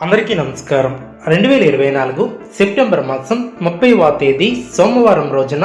అందరికీ నమస్కారం. రెండు వేల ఇరవై నాలుగు సెప్టెంబర్ మాసం ముప్పైవ తేదీ సోమవారం రోజున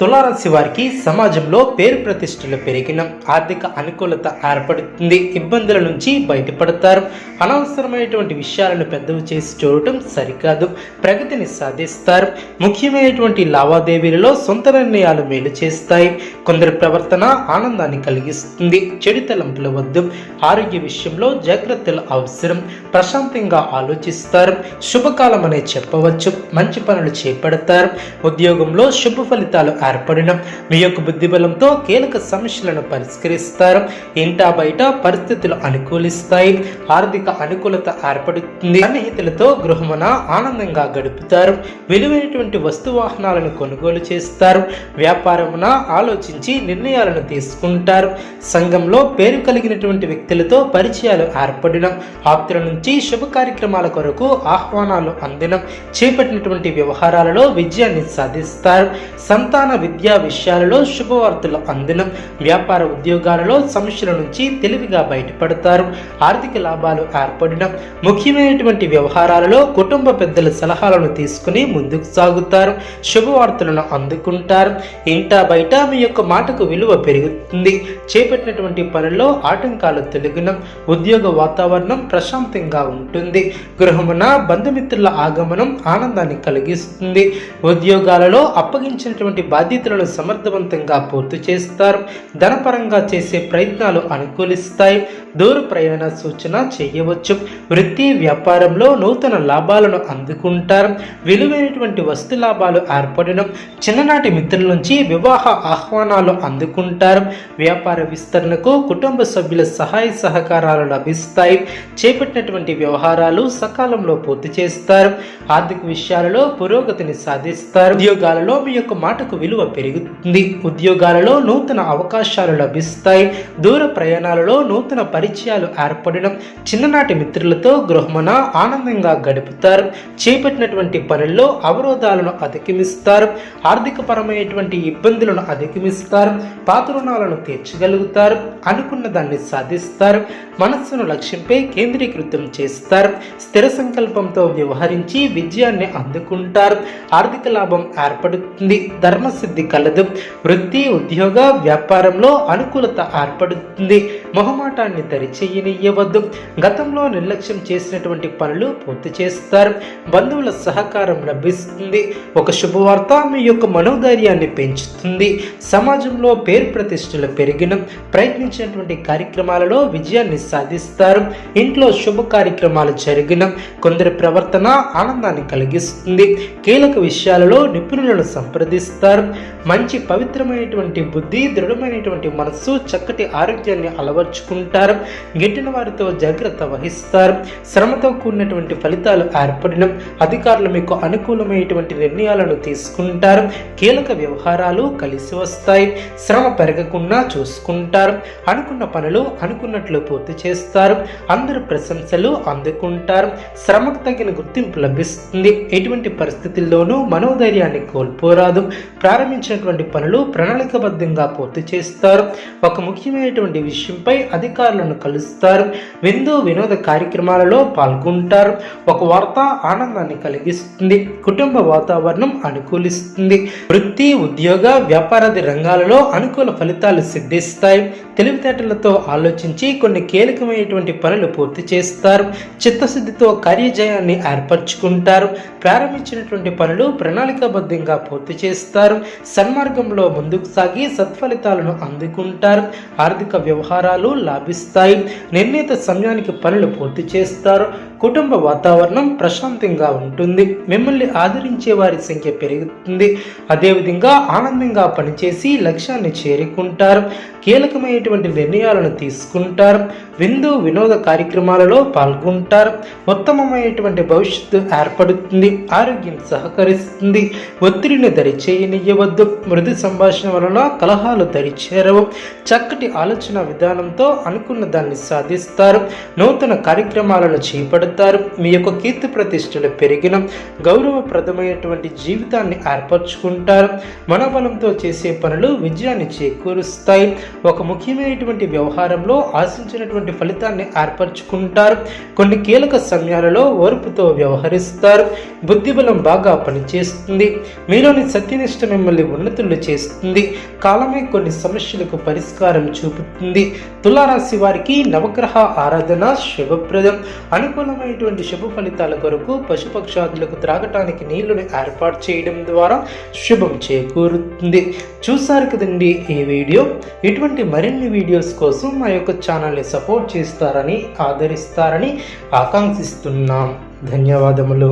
తులారాశి వారికి సమాజంలో పేరు ప్రతిష్టలు పెరిగిన ఆర్థిక అనుకూలత ఏర్పడుతుంది. ఇబ్బందుల నుంచి బయటపడతారు. అనవసరమైనటువంటి విషయాలను పెద్దవి చేసి చూడటం సరికాదు. ప్రగతిని సాధిస్తారు. ముఖ్యమైనటువంటి లావాదేవీలలో సొంత నిర్ణయాలు మేలు చేస్తాయి. కొందరి ప్రవర్తన ఆనందాన్ని కలిగిస్తుంది. చెడు తలంపుల వద్దు. ఆరోగ్య విషయంలో జాగ్రత్తలు అవసరం. ప్రశాంతంగా ఆలోచిస్తారు. శుభకాలం అనే చెప్పవచ్చు. మంచి పనులు చేపడతారు. ఉద్యోగంలో శుభ ఫలితాలు ఏర్పడిన. మీ యొక్క బుద్ధిబలంతో కీలక సమస్యలను పరిష్కరిస్తారు. ఇంటా బయట పరిస్థితులు అనుకూలిస్తాయి. ఆర్థిక అనుకూలత ఏర్పడుతుంది. సన్నిహితులతో గృహమున ఆనందంగా గడుపుతారు. విలువైనటువంటి వస్తు వాహనాలను కొనుగోలు చేస్తారు. వ్యాపారమున ఆలోచించి నిర్ణయాలను తీసుకుంటారు. సంఘంలో పేరు కలిగినటువంటి వ్యక్తులతో పరిచయాలు ఏర్పడిన. ఆప్తుల నుంచి శుభ కార్యక్రమాల కొరకు ఆహ్వానాలు అందినం. చేపట్టినటువంటి వ్యవహారాలలో విజయాన్ని సాధిస్తారు. సంతాన విద్యా విషయాలలో శుభవార్తలు అందిన. వ్యాపార ఉద్యోగాలలో సమస్యల నుంచి తెలివిగా బయటపడతారు. ఆర్థిక లాభాలు ఏర్పడిన. ముఖ్యమైనటువంటి వ్యవహారాలలో కుటుంబ పెద్దల సలహాలను తీసుకుని ముందుకు సాగుతారు. శుభవార్తలను అందుకుంటారు. ఇంటా బయట మీ యొక్క మాటకు విలువ పెరుగుతుంది. చేపట్టినటువంటి పనుల్లో ఆటంకాలు తొలగిన. ఉద్యోగ వాతావరణం ప్రశాంతంగా ఉంటుంది. గృహమున బంధుమిత్రుల ఆగమనం ఆనందాన్ని కలిగిస్తుంది. ఉద్యోగాలలో అప్పగించినటువంటి బాధ్యతలను సమర్థవంతంగా పూర్తి చేస్తారు. ధనపరంగా చేసే ప్రయత్నాలు అనుకూలిస్తాయి. దూర ప్రయాణ సూచన చేయవచ్చు. వృత్తి వ్యాపారంలో నూతన లాభాలను అందుకుంటారు. విలువైనటువంటి వస్తు లాభాలు ఏర్పడడం చిన్ననాటి మిత్రుల నుంచి వివాహ ఆహ్వానాలు అందుకుంటారు. వ్యాపార విస్తరణకు కుటుంబ సభ్యుల సహాయ సహకారాలు లభిస్తాయి. చేపట్టినటువంటి వ్యవహారాలు సకాలంలో పూర్తి చేస్తారు. ఆర్థిక విషయాలలో పురోగతిని సాధిస్తారు. ఉద్యోగాలలో మీ యొక్క మాటకు విలువ పెరుగుతుంది. ఉద్యోగాలలో నూతన అవకాశాలు లభిస్తాయి. దూర ప్రయాణాలలో నూతన పరిచయాలు ఏర్పడడం చిన్ననాటి మిత్రులతో గృహమున ఆనందంగా గడుపుతారు. చేపట్టినటువంటి పనుల్లో అవరోధాలను అధిగమిస్తారు. ఆర్థిక పరమైనటువంటి ఇబ్బందులను అధిగమిస్తారు. పాత రుణాలను తీర్చగలుగుతారు. అనుకున్న దాన్ని సాధిస్తారు. మనస్సును లక్ష్యంపై కేంద్రీకృతం చేస్తారు. స్థిర సంకల్పంతో వ్యవహరించి విజయాన్ని అందుకుంటారు. ఆర్థిక లాభం ఏర్పడుతుంది. ధర్మసిద్ధి కలదు. వృత్తి ఉద్యోగ వ్యాపారంలో అనుకూలత ఏర్పడుతుంది. మొహమాటాన్ని దరిచేయనియ్యవద్దు. గతంలో నిర్లక్ష్యం చేసినటువంటి పనులు పూర్తి చేస్తారు. బంధువుల సహకారం లభిస్తుంది. ఒక శుభవార్త మీ యొక్క మనోధైర్యాన్ని పెంచుతుంది. సమాజంలో పేరు ప్రతిష్టలు పెరిగిన ప్రయత్నించినటువంటి కార్యక్రమాలలో విజయాన్ని సాధిస్తారు. ఇంట్లో శుభ కార్యక్రమాలు జరిగిన కొందరి ప్రవర్తన ఆనందాన్ని కలిగిస్తుంది. కీలక విషయాలలో నిపుణులను సంప్రదిస్తారు. మంచి పవిత్రమైనటువంటి బుద్ధి దృఢమైనటువంటి మనస్సు చక్కటి ఆరోగ్యాన్ని అలవర్చుకుంటారు గిట్టిన వారితో జాగ్రత్త వహిస్తారు. శ్రమతో కూడినటువంటి ఫలితాలు ఏర్పడిన అధికారులు మీకు అనుకూలమైనటువంటి నిర్ణయాలను తీసుకుంటారు. కీలక వ్యవహారాలు కలిసి వస్తాయి. శ్రమ పెరగకుండా చూసుకుంటారు. అనుకున్న పనులు అనుకున్నట్లు పూర్తి చేస్తారు. అందరు ప్రశంసలు అందుకుంటారు. శ్రమకు తగిన గుర్తింపు లభిస్తుంది. ఎటువంటి పరిస్థితుల్లోనూ మనోధైర్యాన్ని కోల్పోరాదు. ప్రారంభించినటువంటి పనులు ప్రణాళికబద్ధంగా పూర్తి చేస్తారు. ఒక ముఖ్యమైనటువంటి విషయంపై అధికారులను కలుస్తారు. విందు వినోద కార్యక్రమాలలో పాల్గొంటారు. ఒక వార్త ఆనందాన్ని కలిగిస్తుంది. కుటుంబ వాతావరణం అనుకూలిస్తుంది. వృత్తి ఉద్యోగ వ్యాపారాది రంగాలలో అనుకూల ఫలితాలు సిద్ధిస్తాయి. తెలివితేటలతో ఆలోచించి కొన్ని కీలకమైనటువంటి పనులు పూర్తి చేస్తారు. చిత్తశుద్ధితో కార్యజయాన్ని ఏర్పరచుకుంటారు. ప్రారంభించినటువంటి పనులు ప్రణాళికాబద్ధంగా పూర్తి చేస్తారు. సన్మార్గంలో ముందుకు సాగి సత్ఫలితాలను అందుకుంటారు. ఆర్థిక వ్యవహారాలు లాభిస్తాయి. నిర్ణీత సమయానికి పనులు పూర్తి చేస్తారు. కుటుంబ వాతావరణం ప్రశాంతంగా ఉంటుంది. మిమ్మల్ని ఆదరించే వారి సంఖ్య పెరుగుతుంది. అదేవిధంగా ఆనందంగా పనిచేసి లక్ష్యాన్ని చేరుకుంటారు. కీలకమైన ముఖ్యమైనటువంటి నిర్ణయాలను తీసుకుంటారు. విందు వినోద కార్యక్రమాలలో పాల్గొంటారు. ఉత్తమమైనటువంటి భవిష్యత్తు ఏర్పడుతుంది. ఆరోగ్యం సహకరిస్తుంది. ఒత్తిడిని దరిచేయనియ్యవద్దు. మృదు సంభాషణ వలన కలహాలు దరిచేరవు. చక్కటి ఆలోచన విధానంతో అనుకున్న దాన్ని సాధిస్తారు. నూతన కార్యక్రమాలను చేపడతారు. మీ యొక్క కీర్తి ప్రతిష్టలు పెరిగిన గౌరవప్రదమైనటువంటి జీవితాన్ని ఏర్పరచుకుంటారు. మనోబలంతో చేసే పనులు విజయాన్ని చేకూరుస్తాయి. ఒక ముఖ్యమైనటువంటి వ్యవహారంలో ఆశించినటువంటి ఫలితాన్ని ఏర్పరచుకుంటారు. కొన్ని కీలక సమయాలలో ఓర్పుతో వ్యవహరిస్తారు. బుద్ధిబలం బాగా పనిచేస్తుంది. మీలోని సత్యనిష్ట మిమ్మల్ని ఉన్నతులు చేస్తుంది. కాలమే కొన్ని సమస్యలకు పరిష్కారం చూపుతుంది. తులారాశి వారికి నవగ్రహ ఆరాధన శుభప్రదం. అనుకూలమైనటువంటి శుభ ఫలితాల కొరకు పశుపక్షాదులకు త్రాగటానికి నీళ్ళను ఏర్పాటు చేయడం ద్వారా శుభం చేకూరుతుంది. చూసారు కదండి ఈ వీడియో? ఇటువంటి మరిన్ని వీడియోస్ కోసం మా యొక్క ఛానల్ని సపోర్ట్ చేస్తారని ఆదరిస్తారని ఆకాంక్షిస్తున్నాం. ధన్యవాదములు.